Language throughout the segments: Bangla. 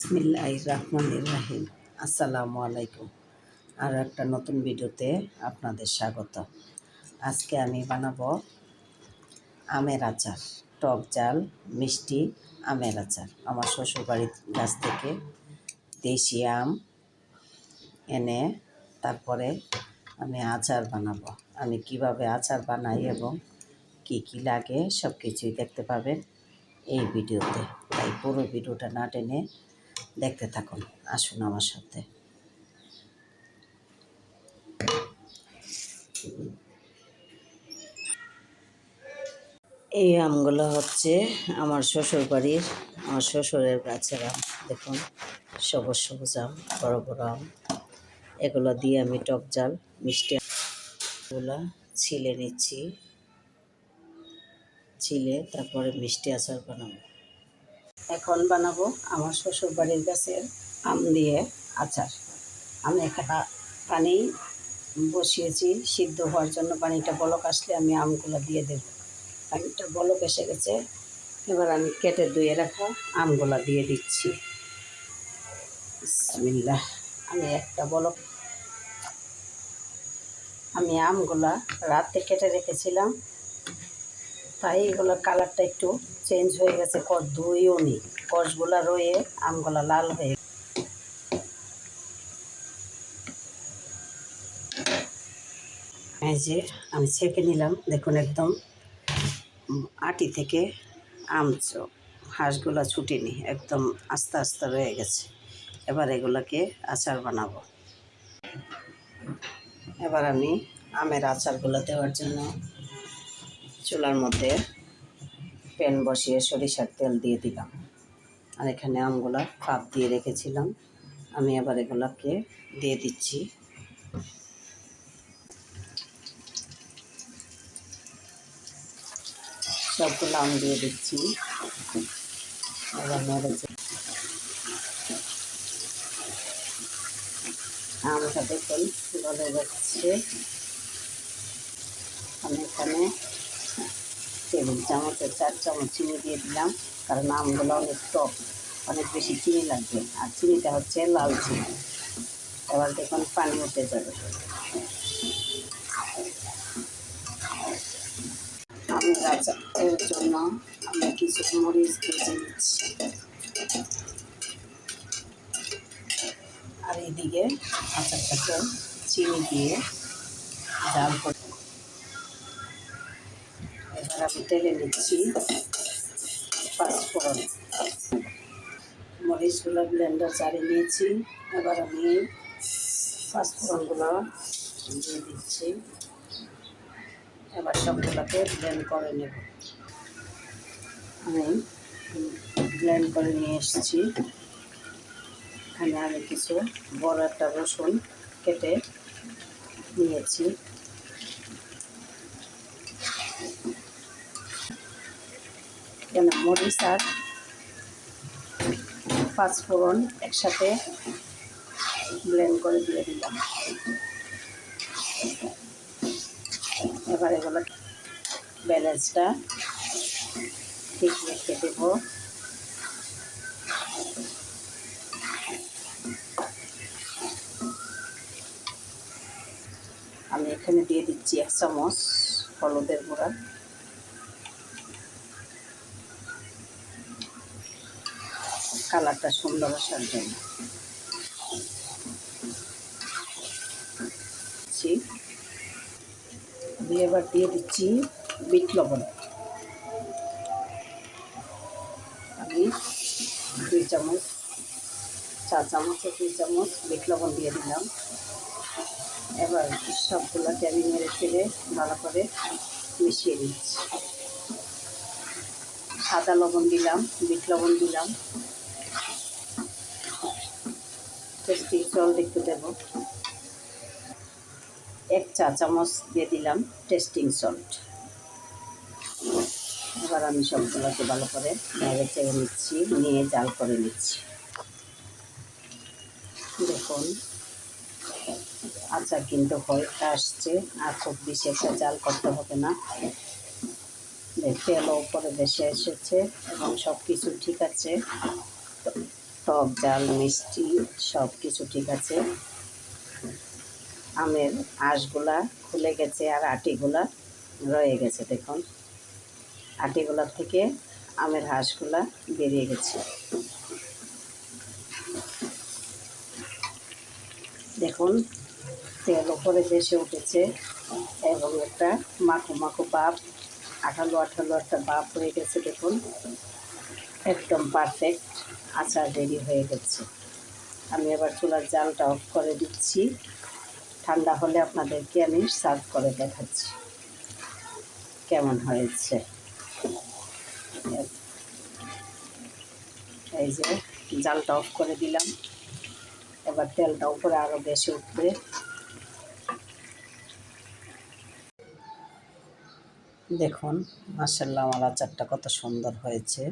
বিসমিল্লাহ রহমান রাহিম আসসালামু আলাইকুম আর একটা নতুন ভিডিওতে আপনাদের স্বাগত। আজকে আমি বানাবো আমের আচার, টক জাল, মিষ্টি আমের আচার। আমার শ্বশুরবাড়ির গাছ থেকে দেশি আম এনে তারপরে আমি আচার বানাবো। আমি কীভাবে আচার বানাই এবং কি কি লাগে সব কিছুই দেখতে পাবেন এই ভিডিওতে। তাই পুরো ভিডিওটা না টেনে দেখতে থাকুন, আসুন আমার সাথে। এই আমগুলো হচ্ছে আমার শ্বশুর বাড়ির আমার শ্বশুরের গাছের আম। দেখুন, সবুজ সবুজ আম, বড় বড় আম। এগুলো দিয়ে আমি টক জাল, মিষ্টি আমগুলো ছিলে নিচ্ছি। ছিলে তারপরে মিষ্টি আচার বানাবো। এখন বানাবো আমার শ্বশুর বাড়ির গাছের আম দিয়ে আচার। আমি এখানে পানি বসিয়েছি সিদ্ধ হওয়ার জন্য পানিটা বলক আসলে আমি আমগুলো দিয়ে দেব। পানিটা বলক এসে গেছে, এবার আমি কেটে ধুয়ে রাখা আমগুলো দিয়ে দিচ্ছি। বিসমিল্লাহ, আমি একটা বলক। আমি আমগুলা রাতে কেটে রেখেছিলাম তাই এগুলোর কালারটা একটু চেঞ্জ হয়ে গেছে। ধুইও নি কষগুলা রয়ে আমগুলা লাল হয়ে এই যে আমি ছেঁকে নিলাম। দেখুন একদম আটি থেকে আম হাঁসগুলা ছুটিনি। একদম আস্তে আস্তে রয়ে গেছে। এবার এগুলোকে আচার বানাবো। এবার আমি আমের আচারগুলো দেওয়ার জন্য চুলার মধ্যে প্যান বসিয়ে সরিষার তেল দিয়ে দিলাম। আর এখানে আমগুলা কাপ দিয়ে রেখেছিলাম। আমি আবার এগুলোকে দিয়ে দিচ্ছি। সবগুলো আম দিয়ে দিচ্ছি। নেড়েছে আমটা দেখুন গলে যাচ্ছে আমি এখানে টেবিল চামচের চার চামচ চিনি দিয়ে দিলাম, কারণ আমগুলো অনেক টক, অনেক বেশি চিনি লাগবে। আর চিনিটা হচ্ছে লাল চিনি। এবার দেখুন পানি উঠে যাবে। আমি গাছের জন্য আমি কিছু মরিচ ভেজে নিচ্ছি। আর এদিকে আচারটাকে চিনি দিয়ে জাল করে এবার আমি তেলে নিচ্ছি। পাঁচফোড়ন মরিচগুলো ব্লেন্ডার চালিয়ে নিয়েছি। এবার আমি পাঁচফোড়নগুলো দিয়ে দিচ্ছি। এবার সবগুলোকে ব্লেন্ড করে নেব। আমি ব্লেন্ড করে নিয়ে এসেছি। এখানে আমি কিছু বড় একটা রসুন কেটে নিয়েছি। কেন মরিচ আর পাঁচফোড়ন একসাথে ব্লেন্ড করে দিয়ে দিলাম। এবার এগুলো ব্যালেন্সটা ঠিক রেখে দেব। আমি এখানে দিয়ে দিচ্ছি এক চামচ হলুদের গুঁড়া। কালারটা সুন্দর আসার জন্য। দিয়ে এবার দিয়ে দিচ্ছি বিট লবণ। আমি দুই চামচ চা চামচ দুই চামচ বিট লবণ দিয়ে দিলাম। এবার সবগুলোকে আমি মেরে ফেলে ভালো করে মিশিয়ে দিচ্ছি। সাদা লবণ দিলাম, বিট লবণ দিলাম। টেস্টি জল একটু দেব। এক চা চামচ দিয়ে দিলাম টেস্টিং সল্ট এবার আমি সবগুলোকে ভালো করে নেড়ে চেড়ে নিচ্ছি, নিয়ে জাল করে নিচ্ছি। দেখুন, আচার কিন্তু হয়ে আসছে, আর খুব বেশি একটা জাল করতে হবে না। তেলও উপরে বেশি এসেছে, এবং সব কিছু ঠিক আছে। টক জাল মিষ্টি সব কিছু ঠিক আছে। আমের আঁশগুলা খুলে গেছে আর আটিগুলা রয়ে গেছে, দেখুন। আটিগুলা থেকে আমের হাঁসগুলা বেরিয়ে গেছে। দেখুন, তেল ওপরে ভেসে উঠেছে এবং একটা মাখো মাখো বাপ আঠালো আঠালো একটা বাপ হয়ে গেছে, দেখুন। একদম পারফেক্ট আচার রেডি হয়ে গেছে। আমি এবার চুলার জালটা অফ করে দিচ্ছি। ঠান্ডা হলে আপনাদেরকে আমি সার্ভ করে দেখাচ্ছি। কেমন হয়েছে? এই যে, জালটা অফ করে দিলাম। এবার তেলটা উপরে আরও বেশি উঠবে। দেখুন মার্শাল্লাহ আমার আচারটা কত সুন্দর হয়েছে।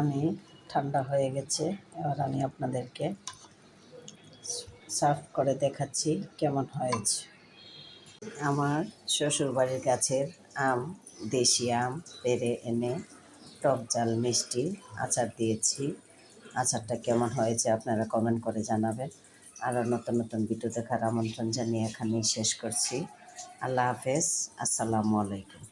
আমি ঠান্ডা হয়ে গেছে। এবার আমি আপনাদেরকে সার্ভ করে দেখাচ্ছি কেমন হয়েছে। আমার শ্বশুরবাড়ির গাছের আম, দেশি আম পেরে এনে টক জাল, মিষ্টি আচার দিয়েছি। আচারটা কেমন হয়েছে আপনারা কমেন্ট করে জানাবেন। আরও নতুন নতুন ভিডিও দেখার আমন্ত্রণ জানিয়ে এখানেই শেষ করছি। আল্লাহ হাফেজ। আসসালামু আলাইকুম।